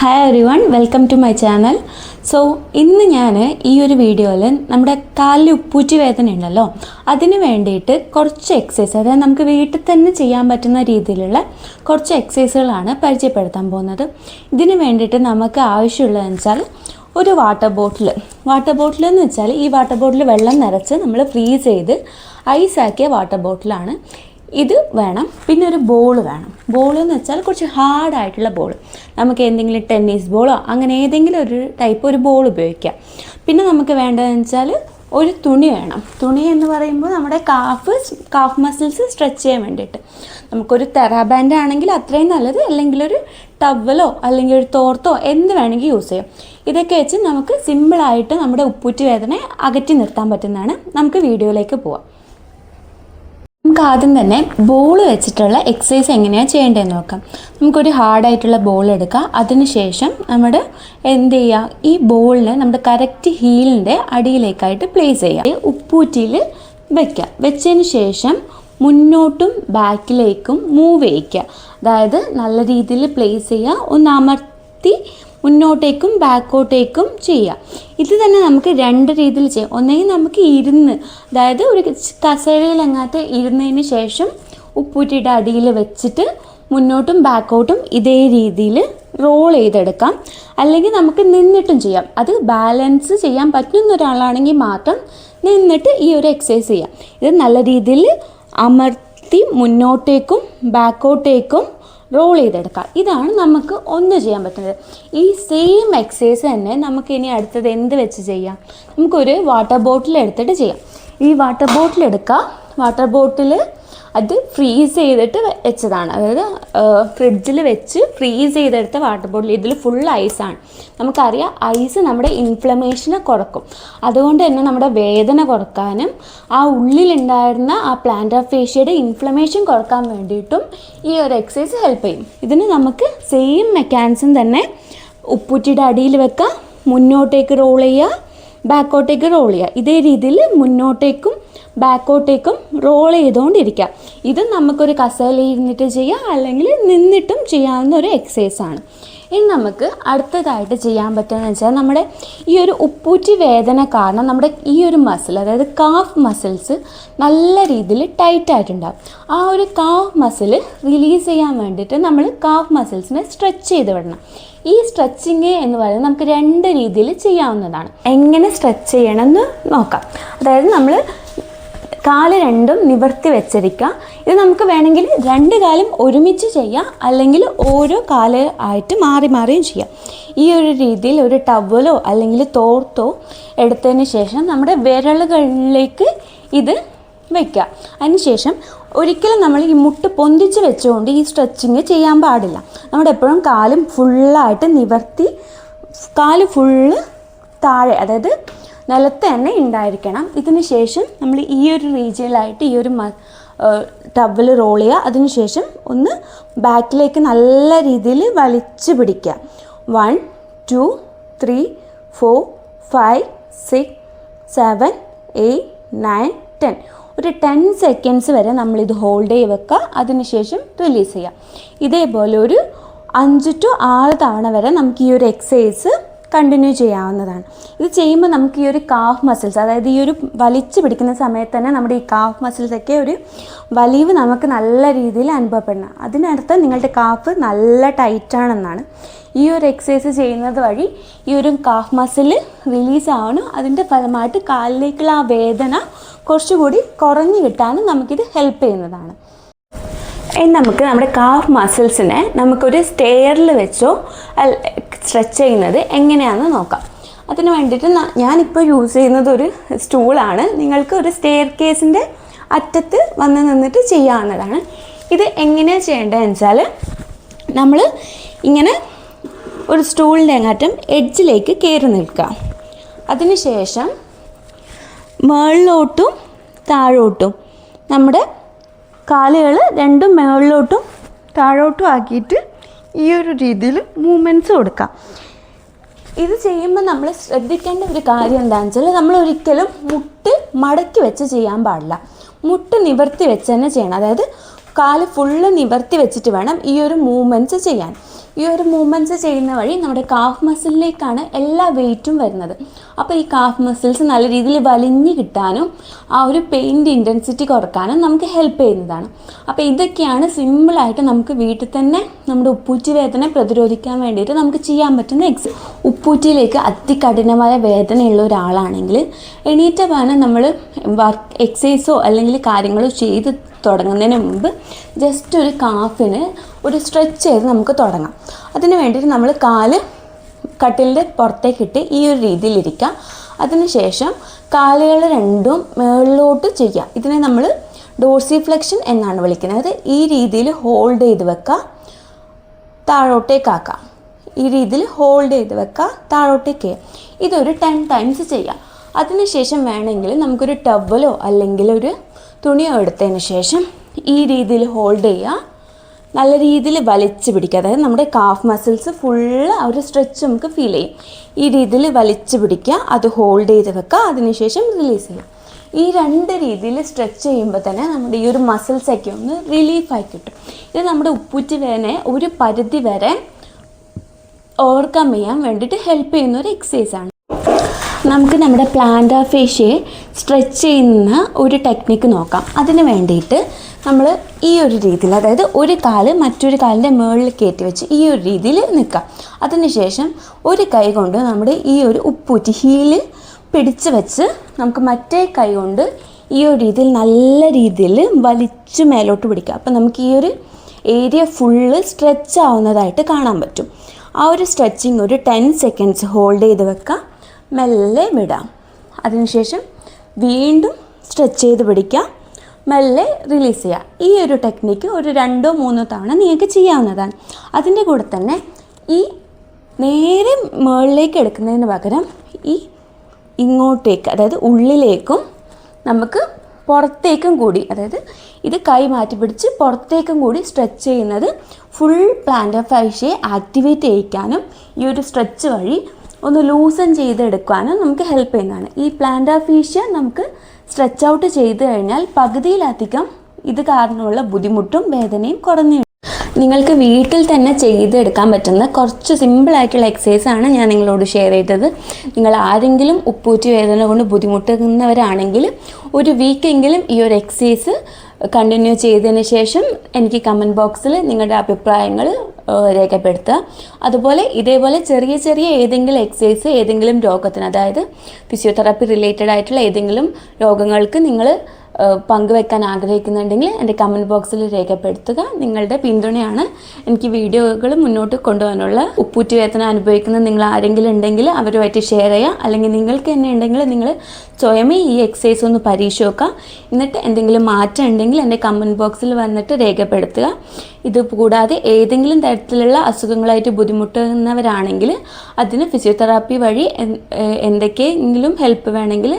Hi everyone welcome to my channel so ഇന്ന് ഞാൻ ഈ ഒരു വീഡിയോയിൽ നമ്മുടെ കാലിൽ ഉപ്പൂറ്റി വേദന ഉണ്ടല്ലോ അതിന് വേണ്ടിയിട്ട് കുറച്ച് എക്സസൈസ് അതായത് നമുക്ക് വീട്ടിൽ തന്നെ ചെയ്യാൻ പറ്റുന്ന രീതിയിലുള്ള കുറച്ച് എക്സസൈസുകളാണ് പരിചയപ്പെടുത്താൻ പോകുന്നത്. ഇതിന് വേണ്ടിയിട്ട് നമുക്ക് ആവശ്യമുള്ളതെന്ന് വെച്ചാൽ ഒരു വാട്ടർ ബോട്ടിൽ വാട്ടർ ബോട്ടിൽ എന്ന് വെച്ചാൽ ഈ വാട്ടർ ബോട്ടിൽ വെള്ളം നിറച്ച് നമ്മൾ ഫ്രീസ് ചെയ്ത് ഐസാക്കിയ വാട്ടർ ബോട്ടിലാണ് ഇത് വേണം. പിന്നെ ഒരു ബോൾ വേണം. ബോൾ എന്ന് വെച്ചാൽ കുറച്ച് ഹാർഡായിട്ടുള്ള ബോൾ നമുക്ക് എന്തെങ്കിലും ടെന്നീസ് ബോളോ അങ്ങനെ ഏതെങ്കിലും ഒരു ടൈപ്പ് ഒരു ബോൾ ഉപയോഗിക്കാം. പിന്നെ നമുക്ക് വേണ്ടതെന്ന് വെച്ചാൽ ഒരു തുണി വേണം. തുണി എന്ന് പറയുമ്പോൾ നമ്മുടെ കാഫ് കാഫ് മസിൽസ് സ്ട്രെച്ച് ചെയ്യാൻ വേണ്ടിയിട്ട്. നമുക്കൊരു തെറാബാൻഡ് ആണെങ്കിൽ അത്രയും നല്ലത് അല്ലെങ്കിൽ ഒരു ടവലോ അല്ലെങ്കിൽ ഒരു തോർത്തോ എന്ത് വേണമെങ്കിൽ യൂസ് ചെയ്യാം. ഇതൊക്കെ വെച്ച് നമുക്ക് സിമ്പിളായിട്ട് നമ്മുടെ ഉപ്പൂറ്റി വേദന അകറ്റി നിർത്താൻ പറ്റുന്നതാണ്. നമുക്ക് വീഡിയോയിലേക്ക് പോവാം. നമുക്ക് ആദ്യം തന്നെ ബോൾ വെച്ചിട്ടുള്ള എക്സസൈസ് എങ്ങനെയാണ് ചെയ്യേണ്ടതെന്ന് നോക്കാം. നമുക്കൊരു ഹാർഡായിട്ടുള്ള ബോൾ എടുക്കുക അതിനുശേഷം നമ്മൾ എന്ത് ചെയ്യുക ഈ ബോളിനെ നമ്മുടെ കറക്റ്റ് ഹീലിന്റെ അടിയിലേക്കായിട്ട് പ്ലേസ് ചെയ്യുക ഉപ്പൂറ്റിയിൽ വെക്കുക. വെച്ചതിന് ശേഷം മുന്നോട്ടും ബാക്കിലേക്കും മൂവ് ചെയ്യിക്കുക. അതായത് നല്ല രീതിയിൽ പ്ലേസ് ചെയ്യുക. ഒന്ന് അമർത്തി മുന്നോട്ടേക്കും ബാക്കോട്ടേക്കും ചെയ്യാം. ഇത് തന്നെ നമുക്ക് രണ്ട് രീതിയിൽ ചെയ്യാം. ഒന്നെങ്കിൽ നമുക്ക് ഇരുന്ന് അതായത് ഒരു കസേരയിലങ്ങാത്ത ഇരുന്നതിന് ശേഷം ഉപ്പൂറ്റിയുടെ അടിയിൽ വെച്ചിട്ട് മുന്നോട്ടും ബാക്കോട്ടും ഇതേ രീതിയിൽ റോൾ ചെയ്തെടുക്കാം. അല്ലെങ്കിൽ നമുക്ക് നിന്നിട്ടും ചെയ്യാം. അത് ബാലൻസ് ചെയ്യാൻ പറ്റുന്ന ഒരാളാണെങ്കിൽ മാത്രം നിന്നിട്ട് ഈ ഒരു എക്സസൈസ് ചെയ്യാം. ഇത് നല്ല രീതിയിൽ അമർത്തി മുന്നോട്ടേക്കും ബാക്കോട്ടേക്കും റോൾ ചെയ്തെടുക്കുക ഇതാണ് നമുക്ക് ഒന്ന് ചെയ്യാൻ പറ്റുന്നത്. ഈ സെയിം എക്സസൈസ് തന്നെ നമുക്ക് ഇനി അടുത്തത് എന്ത് വെച്ച് ചെയ്യാം? നമുക്കൊരു വാട്ടർ ബോട്ടിൽ എടുത്തിട്ട് ചെയ്യാം. ഈ വാട്ടർ ബോട്ടിൽ എടുക്കുക വാട്ടർ ബോട്ടിൽ അത് ഫ്രീസ് ചെയ്തിട്ട് വെച്ചതാണ്. അതായത് ഫ്രിഡ്ജിൽ വെച്ച് ഫ്രീസ് ചെയ്തെടുത്ത വാട്ടർ ബോട്ടിൽ ഇതിൽ ഫുൾ ഐസാണ് നമുക്കറിയാം ഐസ് നമ്മുടെ ഇൻഫ്ലമേഷനെ കുറക്കും. അതുകൊണ്ട് തന്നെ നമ്മുടെ വേദന കുറക്കാനും ആ ഉള്ളിലുണ്ടായിരുന്ന ആ പ്ലാന്റ് ഓഫ് ഫേഷ്യയുടെ ഇൻഫ്ലമേഷൻ കുറയ്ക്കാൻ വേണ്ടിയിട്ടും ഈ ഒരു എക്സസൈസ് ഹെൽപ്പ് ചെയ്യും. ഇതിന് നമുക്ക് സെയിം മെക്കാനിസം തന്നെ ഉപ്പുറ്റിയുടെ അടിയിൽ വെക്കാം മുന്നോട്ടേക്ക് റോൾ ചെയ്യുക ബാക്കോട്ടേക്ക് റോൾ ചെയ്യുക. ഇതേ രീതിയിൽ മുന്നോട്ടേക്കും ബാക്കോട്ടേക്കും റോൾ ചെയ്തുകൊണ്ടിരിക്കുക ഇത് നമുക്കൊരു കസേല ഇരുന്നിട്ട് ചെയ്യാം അല്ലെങ്കിൽ നിന്നിട്ടും ചെയ്യാവുന്ന ഒരു എക്സസൈസ് ആണ്. ഇനി നമുക്ക് അടുത്തതായിട്ട് ചെയ്യാൻ പറ്റുന്നത് വെച്ചാൽ നമ്മുടെ ഈ ഒരു ഉപ്പൂറ്റി വേദന കാരണം നമ്മുടെ ഈ ഒരു മസിൽ അതായത് കാഫ് മസിൽസ് നല്ല രീതിയിൽ ടൈറ്റ് ആയിട്ടുണ്ടാകും ആ ഒരു കാഫ് മസിൽ റിലീസ് ചെയ്യാൻ വേണ്ടിയിട്ട് നമ്മൾ കാഫ് മസിൽസിനെ സ്ട്രെച്ച് ചെയ്ത് വിടണം. ഈ സ്ട്രെച്ചിങ് എന്ന് പറയുന്നത് നമുക്ക് രണ്ട് രീതിയിൽ ചെയ്യാവുന്നതാണ്. എങ്ങനെ സ്ട്രെച്ച് ചെയ്യണമെന്ന് നോക്കാം. അതായത് നമ്മൾ കാൽ രണ്ടും നിവർത്തി വെച്ചിരിക്കുക ഇത് നമുക്ക് വേണമെങ്കിൽ രണ്ട് കാലും ഒരുമിച്ച് ചെയ്യാം. അല്ലെങ്കിൽ ഓരോ കാൽ ആയിട്ട് മാറി മാറിയും ചെയ്യാം. ഈ ഒരു രീതിയിൽ ഒരു ടവലോ അല്ലെങ്കിൽ തോർത്തോ എടുത്തതിന് ശേഷം നമ്മുടെ വിരലുകളിലേക്ക് ഇത് വയ്ക്കുക അതിനുശേഷം ഒരിക്കലും നമ്മൾ ഈ മുട്ട് പൊന്തിച്ച് വെച്ചുകൊണ്ട് ഈ സ്ട്രെച്ചിങ് ചെയ്യാൻ പാടില്ല. നമ്മുടെ എപ്പോഴും കാലും ഫുള്ളായിട്ട് നിവർത്തി കാൽ ഫുള്ള് താഴെ അതായത് നിലത്ത് തന്നെ ഉണ്ടായിരിക്കണം. ഇതിന് ശേഷം നമ്മൾ ഈ ഒരു റീജിയനിലായിട്ട് ഈ ഒരു ടബിൽ റോൾ ചെയ്യുക. അതിനുശേഷം ഒന്ന് ബാക്കിലേക്ക് നല്ല രീതിയിൽ വലിച്ചു പിടിക്കുക. One two three four five six seven eight nine ten ഒരു ടെൻ സെക്കൻഡ്സ് വരെ നമ്മളിത് ഹോൾഡ് ചെയ്ത് വെക്കുക. അതിനുശേഷം റിലീസ് ചെയ്യുക. ഇതേപോലെ ഒരു അഞ്ച് ടു ആറ് തവണ വരെ നമുക്ക് ഈ ഒരു എക്സസൈസ് കണ്ടിന്യൂ ചെയ്യാവുന്നതാണ്. ഇത് ചെയ്യുമ്പോൾ നമുക്ക് ഈ ഒരു കാഫ് മസിൽസ് അതായത് ഈ ഒരു വലിച്ചു പിടിക്കുന്ന സമയത്ത് തന്നെ നമ്മുടെ ഈ കാഫ് മസിൽസൊക്കെ ഒരു വലിവ് നമുക്ക് നല്ല രീതിയിൽ അനുഭവപ്പെടണം. അതിനർത്ഥം നിങ്ങളുടെ കാഫ് നല്ല ടൈറ്റാണെന്നാണ് ഈ ഒരു എക്സസൈസ് ചെയ്യുന്നത് വഴി ഈ ഒരു കാഫ് മസിൽ റിലീസ് ആവണം അതിന്റെ ഫലമായിട്ട് കാലിലേക്കുള്ള ആ വേദന കുറച്ചുകൂടി കുറഞ്ഞു കിട്ടാനും നമുക്കിത് ഹെൽപ്പ് ചെയ്യുന്നതാണ്. നമുക്ക് നമ്മുടെ കാഫ് മസിൽസിനെ നമുക്കൊരു സ്റ്റെയറിൽ വെച്ചോ സ്ട്രെച്ച് ചെയ്യുന്നത് എങ്ങനെയാണെന്ന് നോക്കാം. അതിന് വേണ്ടിയിട്ട് ഞാനിപ്പോൾ യൂസ് ചെയ്യുന്നത് ഒരു സ്റ്റൂളാണ് നിങ്ങൾക്ക് ഒരു സ്റ്റെയർ കേസിന്റെ അറ്റത്ത് വന്ന് നിന്നിട്ട് ചെയ്യാവുന്നതാണ്. ഇത് എങ്ങനെയാണ് ചെയ്യേണ്ടതെന്ന് വെച്ചാൽ നമ്മൾ ഇങ്ങനെ ഒരു സ്റ്റൂളിന്റെ അങ്ങാറ്റം എഡ്ജിലേക്ക് കയറി നിൽക്കുക. അതിനുശേഷം മുകളിലോട്ടും താഴോട്ടും നമ്മുടെ കാലുകൾ രണ്ടും മുകളിലോട്ടും താഴോട്ടും ആക്കിയിട്ട് ഈ ഒരു രീതിയിൽ മൂമെന്റ്സ് കൊടുക്കാം. ഇത് ചെയ്യുമ്പോൾ നമ്മൾ ശ്രദ്ധിക്കേണ്ട ഒരു കാര്യം എന്താണെന്ന് വെച്ചാൽ നമ്മൾ ഒരിക്കലും മുട്ട് മടക്കി വെച്ച് ചെയ്യാൻ പാടില്ല. മുട്ട് നിവർത്തി വെച്ച് തന്നെ ചെയ്യണം. അതായത് കാൽ ഫുള്ള് നിവർത്തി വെച്ചിട്ട് വേണം ഈ ഒരു മൂവ്മെന്റ്സ് ചെയ്യാൻ. ഈ ഒരു മൂവ്മെന്റ്സ് ചെയ്യുന്ന വഴി നമ്മുടെ കാഫ് മസിലിലേക്കാണ് എല്ലാ വെയിറ്റും വരുന്നത്. അപ്പോൾ ഈ കാഫ് മസിൽസ് നല്ല രീതിയിൽ വലിഞ്ഞ് കിട്ടാനും ആ ഒരു പെയിന്റെ ഇന്റൻസിറ്റി കുറക്കാനും നമുക്ക് ഹെൽപ്പ് ചെയ്യുന്നതാണ്. അപ്പോൾ ഇതൊക്കെയാണ് സിമ്പിളായിട്ട് നമുക്ക് വീട്ടിൽ തന്നെ നമ്മുടെ ഉപ്പൂറ്റി വേദന പ്രതിരോധിക്കാൻ വേണ്ടിയിട്ട് നമുക്ക് ചെയ്യാൻ പറ്റുന്ന എക്സ് ഉപ്പൂറ്റിയിലേക്ക് അതികഠിനമായ വേദനയുള്ള ഒരാളാണെങ്കിൽ എണീറ്റ വേണം നമ്മൾ വർക്ക് എക്സസൈസോ അല്ലെങ്കിൽ കാര്യങ്ങളോ ചെയ്ത് തുടങ്ങുന്നതിന് മുമ്പ് ജസ്റ്റ് ഒരു കാഫിന് ഒരു സ്ട്രെച്ച് ചെയ്ത് നമുക്ക് തുടങ്ങാം. അതിന് വേണ്ടിയിട്ട് നമ്മൾ കാൽ കട്ടിലിന്റെ പുറത്തേക്കിട്ട് ഈ ഒരു രീതിയിലിരിക്കുക അതിനുശേഷം കാലുകൾ രണ്ടും മുകളിലോട്ട് ചെയ്യുക. ഇതിനെ നമ്മൾ ഡോർസി ഫ്ലെക്ഷൻ എന്നാണ് വിളിക്കുന്നത്. ഈ രീതിയിൽ ഹോൾഡ് ചെയ്ത് വെക്കുക താഴോട്ടേക്കാക്കാം ഈ രീതിയിൽ ഹോൾഡ് ചെയ്ത് വെക്കുക താഴോട്ടേക്ക് ചെയ്യുക. ഇതൊരു ടെൻ ടൈംസ് ചെയ്യാം അതിനുശേഷം വേണമെങ്കിൽ നമുക്കൊരു ടവലോ അല്ലെങ്കിൽ ഒരു തുണിയോ എടുത്തതിന് ശേഷം ഈ രീതിയിൽ ഹോൾഡ് ചെയ്യുക. നല്ല രീതിയിൽ വലിച്ച് പിടിക്കുക. അതായത് നമ്മുടെ കാഫ് മസിൽസ് ഫുള്ള് ആ ഒരു സ്ട്രെച്ച് നമുക്ക് ഫീൽ ചെയ്യും. ഈ രീതിയിൽ വലിച്ച് പിടിക്കുക. അത് ഹോൾഡ് ചെയ്ത് വെക്കുക. അതിനുശേഷം റിലീസ് ചെയ്യുക. ഈ രണ്ട് രീതിയിൽ സ്ട്രെച്ച് ചെയ്യുമ്പോൾ തന്നെ നമ്മുടെ ഈ ഒരു മസിൽസൊക്കെ ഒന്ന് റിലീഫായി കിട്ടും. ഇത് നമ്മുടെ ഉപ്പൂറ്റി വേദനയെ ഒരു പരിധി വരെ ഓവർകം ചെയ്യാൻ വേണ്ടിയിട്ട് ഹെൽപ്പ് ചെയ്യുന്ന ഒരു എക്സസൈസാണ് നമുക്ക് നമ്മുടെ പ്ലാന്റാ ഫേഷ്യയെ സ്ട്രെച്ച് ചെയ്യുന്ന ഒരു ടെക്നിക്ക് നോക്കാം. അതിന് വേണ്ടിയിട്ട് നമ്മൾ ഈ ഒരു രീതിയിൽ അതായത് ഒരു കാൽ മറ്റൊരു കാലിന്റെ മുകളിൽ കയറ്റി വെച്ച് ഈ ഒരു രീതിയിൽ നിൽക്കാം. അതിനുശേഷം ഒരു കൈ കൊണ്ട് നമ്മുടെ ഈ ഒരു ഉപ്പൂറ്റി ഹീൽ പിടിച്ച് വെച്ച് നമുക്ക് മറ്റേ കൈ കൊണ്ട് ഈ ഒരു രീതിയിൽ നല്ല രീതിയിൽ വലിച്ചു മേലോട്ട് പിടിക്കുക അപ്പോൾ നമുക്ക് ഈ ഒരു ഏരിയ ഫുള്ള് സ്ട്രെച്ച് ആവുന്നതായിട്ട് കാണാൻ പറ്റും. ആ ഒരു സ്ട്രെച്ചിങ് ഒരു ടെൻ സെക്കൻഡ്സ് ഹോൾഡ് ചെയ്ത് വെക്കുക മെല്ലെ വിടാം. അതിനുശേഷം വീണ്ടും സ്ട്രെച്ച് ചെയ്ത് പിടിക്കുക. മെല്ലെ റിലീസ് ചെയ്യുക. ഈ ഒരു ടെക്നിക്ക് ഒരു രണ്ടോ മൂന്നോ തവണ നിങ്ങൾക്ക് ചെയ്യാവുന്നതാണ്. അതിന്റെ കൂടെ തന്നെ ഈ നേരെ മുകളിലേക്ക് എടുക്കുന്നതിന് പകരം ഈ ഇങ്ങോട്ടേക്ക് അതായത് ഉള്ളിലേക്കും നമുക്ക് പുറത്തേക്കും കൂടി അതായത് ഇത് കൈ മാറ്റി പിടിച്ച് പുറത്തേക്കും കൂടി സ്ട്രെച്ച് ചെയ്യുന്നത് ഫുൾ പ്ലാന്റ് ഓഫ് ഫൈഷ്യയെ ആക്ടിവേറ്റ് ചെയ്യിക്കാനും ഈ ഒരു സ്ട്രെച്ച് വഴി ഒന്ന് ലൂസൺ ചെയ്തെടുക്കാനും നമുക്ക് ഹെൽപ്പ് ചെയ്യുന്നതാണ്. ഈ പ്ലാന്റ് ഫീഷ്യ നമുക്ക് സ്ട്രെച്ച് ഔട്ട് ചെയ്ത് കഴിഞ്ഞാൽ പകുതിയിലധികം ഇത് കാരണമുള്ള ബുദ്ധിമുട്ടും വേദനയും കുറഞ്ഞു നിങ്ങൾക്ക് വീട്ടിൽ തന്നെ ചെയ്തെടുക്കാൻ പറ്റുന്ന കുറച്ച് സിമ്പിളായിട്ടുള്ള ആണ് ഞാൻ നിങ്ങളോട് ഷെയർ ചെയ്തത്. നിങ്ങൾ ആരെങ്കിലും ഉപ്പൂറ്റി വേദന കൊണ്ട് ബുദ്ധിമുട്ടുന്നവരാണെങ്കിൽ ഒരു വീക്കെങ്കിലും ഈ ഒരു എക്സസൈസ് കണ്ടിന്യൂ ചെയ്തതിന് ശേഷം എനിക്ക് കമന്റ് ബോക്സിൽ നിങ്ങളുടെ അഭിപ്രായങ്ങൾ രേഖപ്പെടുത്തുക. അതുപോലെ ഇതേപോലെ ചെറിയ ചെറിയ ഏതെങ്കിലും എക്സസൈസ് ഏതെങ്കിലും രോഗത്തിന് അതായത് ഫിസിയോതെറാപ്പി റിലേറ്റഡ് ആയിട്ടുള്ള ഏതെങ്കിലും രോഗങ്ങൾക്ക് നിങ്ങൾ പങ്കുവെക്കാൻ ആഗ്രഹിക്കുന്നുണ്ടെങ്കിൽ എന്റെ കമന്റ് ബോക്സിൽ രേഖപ്പെടുത്തുക. നിങ്ങളുടെ പിന്തുണയാണ് എനിക്ക് വീഡിയോകൾ മുന്നോട്ട് കൊണ്ടുപോകാനുള്ള ഉപ്പൂറ്റി വേദന അനുഭവിക്കുന്ന നിങ്ങൾ ആരെങ്കിലും ഉണ്ടെങ്കിൽ അവരുമായിട്ട് ഷെയർ ചെയ്യുക. അല്ലെങ്കിൽ നിങ്ങൾക്ക് തന്നെ ഉണ്ടെങ്കിൽ നിങ്ങൾ സ്വയമേ ഈ എക്സസൈസ് ഒന്ന് പരീക്ഷ നോക്കുക എന്നിട്ട് എന്തെങ്കിലും മാറ്റം ഉണ്ടെങ്കിൽ എന്റെ കമന്റ് ബോക്സിൽ വന്നിട്ട് രേഖപ്പെടുത്തുക. ഇത് കൂടാതെ ഏതെങ്കിലും തരത്തിലുള്ള അസുഖങ്ങളായിട്ട് ബുദ്ധിമുട്ടുന്നവരാണെങ്കിൽ അതിന് ഫിസിയോതെറാപ്പി വഴി എന്തൊക്കെയെങ്കിലും ഹെൽപ്പ് വേണമെങ്കിൽ